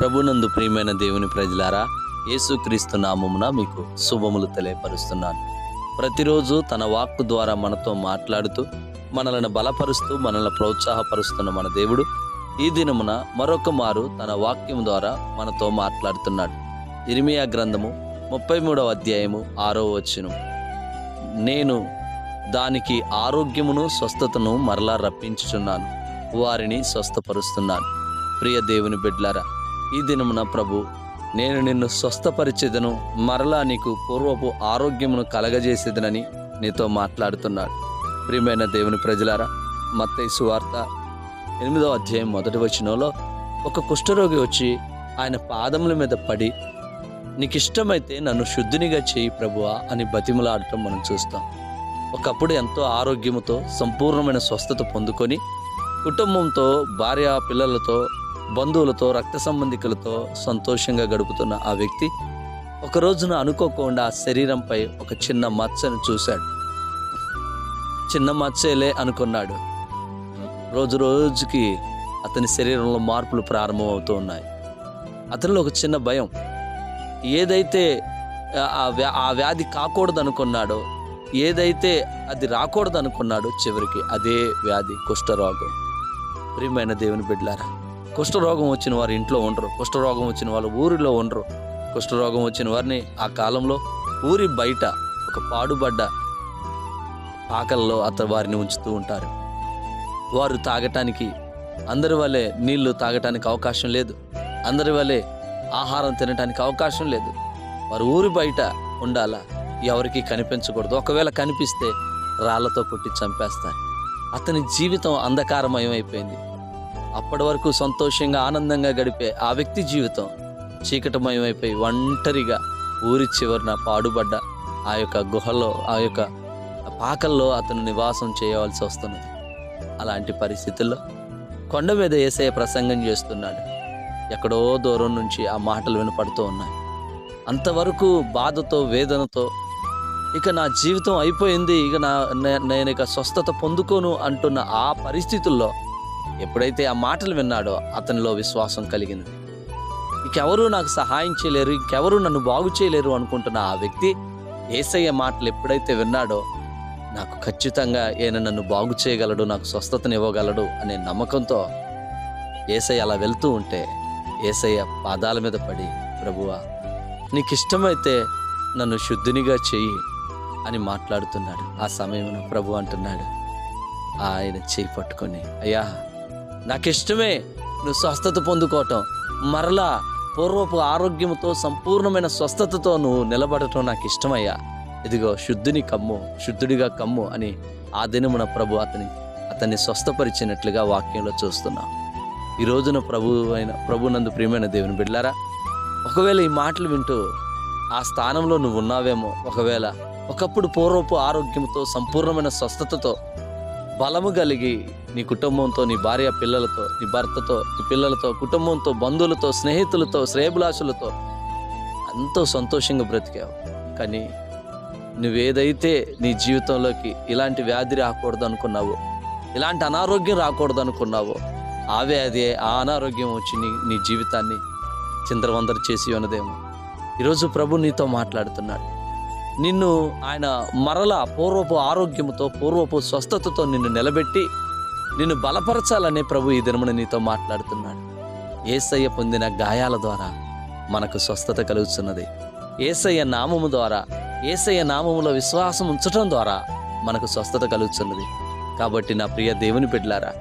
ప్రభునందు ప్రియమైన దేవుని ప్రజలారా యేసుక్రీస్తు నామమున మీకు శుభములు తెలియపరుస్తున్నాను. ప్రతిరోజు తన వాక్కు ద్వారా మనతో మాట్లాడుతూ మనల్ని బలపరుస్తూ మనల్ని ప్రోత్సాహపరుస్తున్న మన దేవుడు ఈ దినమున మరొక మారు తన వాక్యం ద్వారా మనతో మాట్లాడుతున్నాడు. ఇరిమియా గ్రంథము ముప్పై మూడవ అధ్యాయము ఆరో వచ్చును నేను దానికి ఆరోగ్యమును స్వస్థతను మరలా రప్పించుచున్నాను. వారిని స్వస్థపరుస్తున్నాను. ప్రియ దేవుని బిడ్లారా ఈ దినమున ప్రభు నేను నిన్ను స్వస్థపరిచేదను మరలా నీకు పూర్వపు ఆరోగ్యమును కలగజేసేదనని నీతో మాట్లాడుతున్నాడు. ప్రియమైన దేవుని ప్రజలారా మత్తయి సువార్త ఎనిమిదవ అధ్యాయం మొదటి వచనంలో ఒక కుష్ఠరోగి వచ్చి ఆయన పాదముల మీద పడి నీకు ఇష్టమైతే నన్ను శుద్ధినిగా చేయి ప్రభువా అని బతిమలాడటం మనం చూస్తాం. ఒకప్పుడు ఎంతో ఆరోగ్యముతో సంపూర్ణమైన స్వస్థత పొందుకొని కుటుంబంతో భార్య పిల్లలతో బంధువులతో రక్త సంబంధికులతో సంతోషంగా గడుపుతున్న ఆ వ్యక్తి ఒక రోజున అనుకోకుండా ఆ శరీరంపై ఒక చిన్న మచ్చను చూశాడు. చిన్న మచ్చేలే అనుకున్నాడు. రోజు రోజుకి అతని శరీరంలో మార్పులు ప్రారంభమవుతూ ఉన్నాయి అతనిలో ఒక చిన్న భయం. ఏదైతే ఆ- వ్యా- ఆ వ్యాధి కాకూడదు అనుకున్నాడో ఏదైతే అది రాకూడదు అనుకున్నాడో చివరికి అదే వ్యాధి కుష్ఠరోగం. ప్రియమైన దేవుని బిడ్లారా కుష్ఠరోగం వచ్చిన వారు ఇంట్లో ఉండరు. కుష్ఠరోగం వచ్చిన వాళ్ళు ఊరిలో ఉండరు. కుష్ఠరోగం వచ్చిన వారిని ఆ కాలంలో ఊరి బయట ఒక పాడుబడ్డ ఆకలిలో అతను వారిని ఉంచుతూ ఉంటారు. వారు తాగటానికి అందరి వల్లే నీళ్ళు తాగటానికి అవకాశం లేదు. అందరి వల్లే ఆహారం తినటానికి అవకాశం లేదు. వారు ఊరి బయట ఉండాలా? ఎవరికి కనిపించకూడదు. ఒకవేళ కనిపిస్తే రాళ్ళతో కొట్టి చంపేస్తారు. అతని జీవితం అంధకారమయం అయిపోయింది అప్పటి వరకు సంతోషంగా ఆనందంగా గడిపే ఆ వ్యక్తి జీవితం చీకటమయమైపోయి అయిపోయి ఒంటరిగా ఊరి చివరన పాడుబడ్డ ఆ యొక్క గుహలో ఆ యొక్క పాకల్లో అతను నివాసం చేయవలసి వస్తున్నది అలాంటి పరిస్థితుల్లో కొండ మీద ఏసయ్య ప్రసంగం చేస్తున్నాడు. ఎక్కడో దూరం నుంచి ఆ మాటలు వినపడుతూ ఉన్నాయి. అంతవరకు బాధతో వేదనతో ఇక నా జీవితం అయిపోయింది ఇక నా నే- నేను ఇక స్వస్థత పొందుకోను అంటున్న ఆ పరిస్థితుల్లో ఎప్పుడైతే ఆ మాటలు విన్నాడో అతనిలో విశ్వాసం కలిగింది. ఇంకెవరూ నాకు సహాయం చేయలేరు ఇంకెవరూ నన్ను బాగు చేయలేరు అనుకుంటున్న ఆ వ్యక్తి ఏసయ్య మాటలు ఎప్పుడైతే విన్నాడో నాకు ఖచ్చితంగా ఈయన నన్ను బాగు చేయగలడు నాకు స్వస్థతను ఇవ్వగలడు అనే నమ్మకంతో ఏసయ్య అలా వెళ్తూ ఉంటే ఏసయ్య పాదాల మీద పడి ప్రభువా నీకు ఇష్టమైతే నన్ను శుద్ధినిగా చెయ్యి అని మాట్లాడుతున్నాడు. ఆ సమయంలో ప్రభు అంటున్నాడు ఆయన చేయి పట్టుకొని అయ్యా నాకు ఇష్టమే నువ్వు స్వస్థత పొందుకోవటం. మరలా పూర్వపు ఆరోగ్యంతో సంపూర్ణమైన స్వస్థతతో నువ్వు నిలబడటం నాకు ఇష్టమయ్యా ఇదిగో శుద్ధుని కమ్ము శుద్ధుడిగా కమ్ము అని ఆ దినమున ప్రభు అతని అతన్ని స్వస్థపరిచినట్లుగా వాక్యంలో చూస్తున్నాం. ఈ రోజున ప్రభు అయిన ప్రభునందు ప్రియమైన దేవుని బిడ్డారా ఒకవేళ ఈ మాటలు వింటూ ఆ స్థానంలో నువ్వు ఉన్నావేమో ఒకవేళ ఒకప్పుడు పూర్వపు ఆరోగ్యంతో సంపూర్ణమైన స్వస్థతతో బలము కలిగి నీ కుటుంబంతో నీ భార్య పిల్లలతో నీ భర్తతో నీ పిల్లలతో కుటుంబంతో బంధువులతో స్నేహితులతో శ్రేయభిలాషులతో ఎంతో సంతోషంగా బ్రతికావు. కానీ నువ్వేదైతే నీ జీవితంలోకి ఇలాంటి వ్యాధి రాకూడదు అనుకున్నావో ఇలాంటి అనారోగ్యం రాకూడదు అనుకున్నావో ఆ వ్యాధి ఆ అనారోగ్యం వచ్చి నీ నీ జీవితాన్ని చిందరవందర చేసి ఉన్నదేమో. ఈరోజు ప్రభు నీతో మాట్లాడుతున్నాడు. నిన్ను ఆయన మరల పూర్వపు ఆరోగ్యముతో పూర్వపు స్వస్థతతో నిన్ను నిలబెట్టి నిన్ను బలపరచాలనే ప్రభు ఈ దినమున నీతో మాట్లాడుతున్నాడు. ఏసయ్య పొందిన గాయాల ద్వారా మనకు స్వస్థత కలుగుతున్నది. ఏసయ్య నామము ద్వారా ఏసయ్య నామములో విశ్వాసం ఉంచటం ద్వారా మనకు స్వస్థత కలుగుతున్నది. కాబట్టి నా ప్రియ దేవుని బిడ్డలారా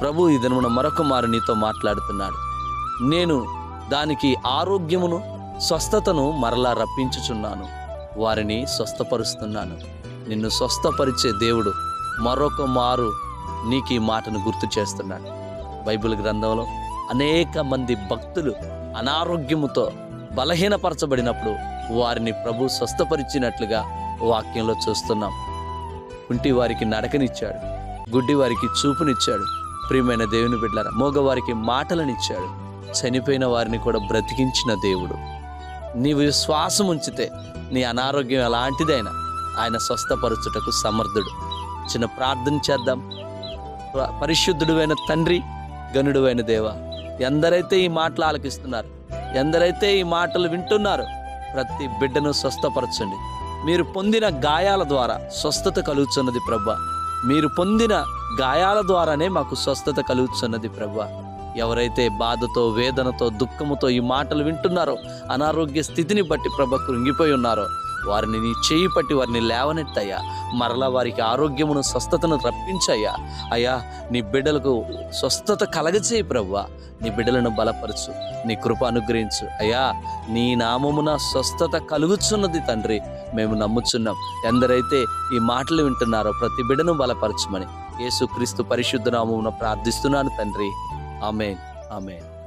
ప్రభు ఈ దినమున మరొక మారు నీతో మాట్లాడుతున్నాడు. నేను దానికి ఆరోగ్యమును స్వస్థతను మరలా రప్పించుచున్నాను. వారిని స్వస్థపరుస్తున్నాను. నిన్ను స్వస్థపరిచే దేవుడు మరొక మారు నీకు ఈ మాటను గుర్తు చేస్తున్నాడు. బైబిల్ గ్రంథంలో అనేక మంది భక్తులు అనారోగ్యముతో బలహీనపరచబడినప్పుడు వారిని ప్రభు స్వస్థపరిచినట్లుగా వాక్యంలో చూస్తున్నాం. కుంటి వారికి నడకనిచ్చాడు. గుడ్డి వారికి చూపునిచ్చాడు. ప్రియమైన దేవుని బిడ్డలారా మోగవారికి మాటలనిచ్చాడు. చనిపోయిన వారిని కూడా బ్రతికించిన దేవుడు. నీవు విశ్వాసం ఉంచితే నీ అనారోగ్యం ఎలాంటిదైనా ఆయన స్వస్థపరచుటకు సమర్థుడు. చిన్న ప్రార్థన చేద్దాం. పరిశుద్ధుడువైన తండ్రి గనుడువైన దేవ ఎందరైతే ఈ మాటలు ఆలకిస్తున్నారు ఎందరైతే ఈ మాటలు వింటున్నారు ప్రతి బిడ్డను స్వస్థపరచండి. మీరు పొందిన గాయాల ద్వారా స్వస్థత కలుగుతున్నది ప్రభా. మీరు పొందిన గాయాల ద్వారానే మాకు స్వస్థత కలుగుతున్నది ప్రభా. ఎవరైతే బాధతో వేదనతో దుఃఖముతో ఈ మాటలు వింటున్నారో అనారోగ్య స్థితిని బట్టి ప్రభ కృంగిపోయి ఉన్నారో వారిని నీ చేయి పట్టి వారిని లేవనెత్తయ్యా. మరలా వారికి ఆరోగ్యమును స్వస్థతను రప్పించయ్యా. అయ్యా నీ బిడ్డలకు స్వస్థత కలగచేయి ప్రవ్వా. నీ బిడ్డలను బలపరచు నీ కృప అనుగ్రహించు. అయ్యా నీ నామమున స్వస్థత కలుగుచున్నది తండ్రి. మేము నమ్ముచున్నాం. ఎందరైతే ఈ మాటలు వింటున్నారో ప్రతి బిడ్డను బలపరచమని. యేసుక్రీస్తు పరిశుద్ధ నామమున ప్రార్థిస్తున్నాను తండ్రి. Amen. Amen.